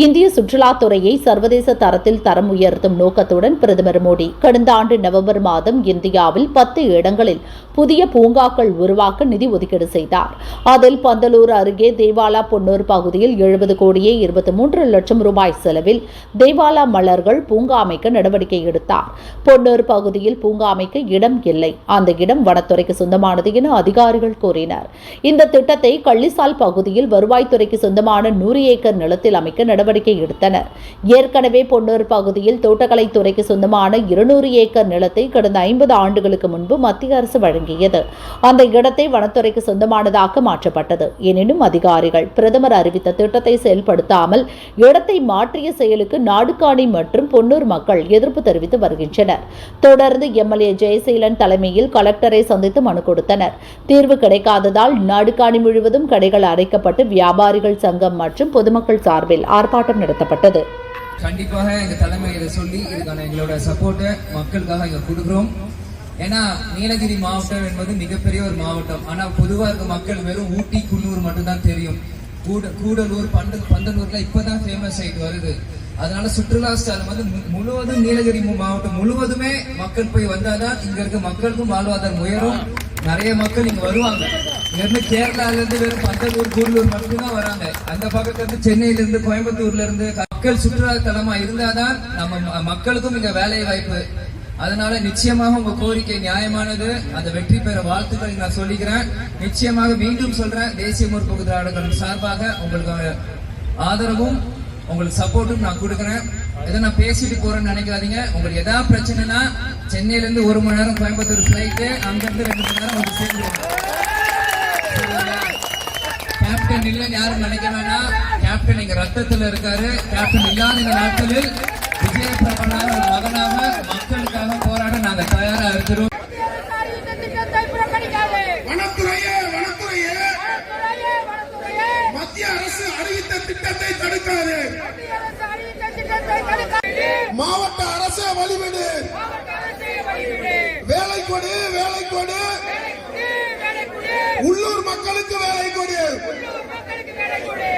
இந்திய சுற்றுலாத்துறையை சர்வதேச தரத்தில் தரம் உயர்த்தும் நோக்கத்துடன் பிரதமர் மோடி கடந்த ஆண்டு நவம்பர் மாதம் இந்தியாவில் பத்து இடங்களில் புதிய பூங்காக்கள் உருவாக்க நிதி ஒதுக்கீடு செய்தார். அதில் பந்தலூர் அருகே தேவாலா பொன்னூர் பகுதியில் எழுபது கோடியே இருபத்தி மூன்று லட்சம் ரூபாய் செலவில் தேவாலா மலர்கள் பூங்கா அமைக்க நடவடிக்கை எடுத்தார். பொன்னூர் பகுதியில் பூங்கா அமைக்க இடம் இல்லை. அந்த இடம் வனத்துறைக்கு சொந்தமானது என அதிகாரிகள் கூறினர். இந்த திட்டத்தை கள்ளிசால் பகுதியில் வருவாய்த்துறைக்கு சொந்தமான நூறு ஏக்கர் நிலத்தில் அமைக்க நடவடிக்கை நடவடிக்கை எடுத்தனர். ஏற்கனவே பொன்னூர் பகுதியில் தோட்டக்கலைத்துறைக்கு சொந்தமான இருநூறு ஏக்கர் நிலத்தை கடந்த ஐம்பது ஆண்டுகளுக்கு முன்பு மத்திய அரசு வழங்கியது. அந்த இடத்தை வனத்துறைக்கு சொந்தமானதாக மாற்றப்பட்டது. எனினும் அதிகாரிகள் பிரதமர் அறிவித்த திட்டத்தை செயல்படுத்தாமல் இடத்தை மாற்றிய செயலுக்கு நாடுகாணி மற்றும் பொன்னூர் மக்கள் எதிர்ப்பு தெரிவித்து வருகின்றனர். தொடர்ந்து எம்எல்ஏ ஜெயசீலன் தலைமையில் கலெக்டரை சந்தித்து மனு கொடுத்தனர். தீர்வு கிடைக்காததால் நாடுகாணி முழுவதும் கடைகள் அடைக்கப்பட்டு வியாபாரிகள் சங்கம் மற்றும் பொதுமக்கள் சார்பில் ஆர்ப்பாட்டம் நடத்தப்பட்டது. கண்டிப்பாக எங்க தலைமை இதை சொல்லி இதுக்கான எங்களோட சப்போர்ட்டை மக்களுக்காக இங்க கொடுக்குறோம். ஏன்னா நீலகிரி மாவட்டம் என்பது மிகப்பெரிய ஒரு மாவட்டம். ஆனா பொதுவா இருக்க மக்கள் வெறும் ஊட்டி குன்னூர் மட்டும்தான் தெரியும். கூட கூடலூர் பண்டு பந்தலூர்ல இப்பதான் ஃபேமஸ் ஆயிட்டு வருது. அதனால சுற்றுலா ஸ்தலம் வந்து மு- முழுவதும் நீலகிரி மாவட்டம் முழுவதுமே மக்கள் போய் வந்தாதான் இங்க இருக்க மக்களுக்கும் வாழ்வாதாரம் உயரும். நிறைய மக்கள் இங்க வருவாங்க. இங்க கேரளாலேருந்து கேரளால இருந்து வெறும் பந்தலூர் கூடலூர் மட்டும்தான் வராங்க. அந்த பக்கத்துல இருந்து சென்னையில இருந்து கோயம்புத்தூர்ல இருந்து மக்கள் சுற்றுலா தலமா இருந்தாதான் நம்ம ம- மக்களுக்கும் இங்க வேலை வாய்ப்பு. அதனால நிச்சயமாக உங்க கோரிக்கை நியாயமானது. அந்த வெற்றி பெற வாழ்த்துக்களை நான் சொல்லிக்கிறேன். நிச்சயமாக மீண்டும் சொல்றேன். தேசிய முற்போக்கு திராவிடர்கள் சார்பாக உங்களுக்கு ஆதரவும் உங்களுக்கு சப்போர்ட்டும் நான் கொடுக்குறேன். இதை நான் பேசிட்டு போறேன்னு நினைக்காதீங்க. உங்களுக்கு ஏதாவது பிரச்சனைனா சென்னையில இருந்து ஒரு மணி நேரம் கோயம்புத்தூர் ஃபிளைட்டு அங்கிருந்து ரெண்டு மணி நேரம் உங்களுக்கு சேர்ந்துருங்க. கேப்டன் இல்லைன்னு யாரும் நினைக்க வேணாம். கேப்டன் எங்க ரத்தத்துல இருக்காரு. கேப்டன் இல்லாத இந்த நாட்களில் விஜய பிரபலாக ஒரு மகனாக மக்களுக்காக போராட நாங்க தயாரா இருக்கிறோம். வனத்துறையே வனத்துறையே. மத்திய அரசு அறிவித்த திட்டத்தை தடுக்காது. அரசு மாவட்ட வழிவிடு. வேலை கொடு வேலை கொடு. உள்ளூர் மக்களுக்கு வேலை கொடு.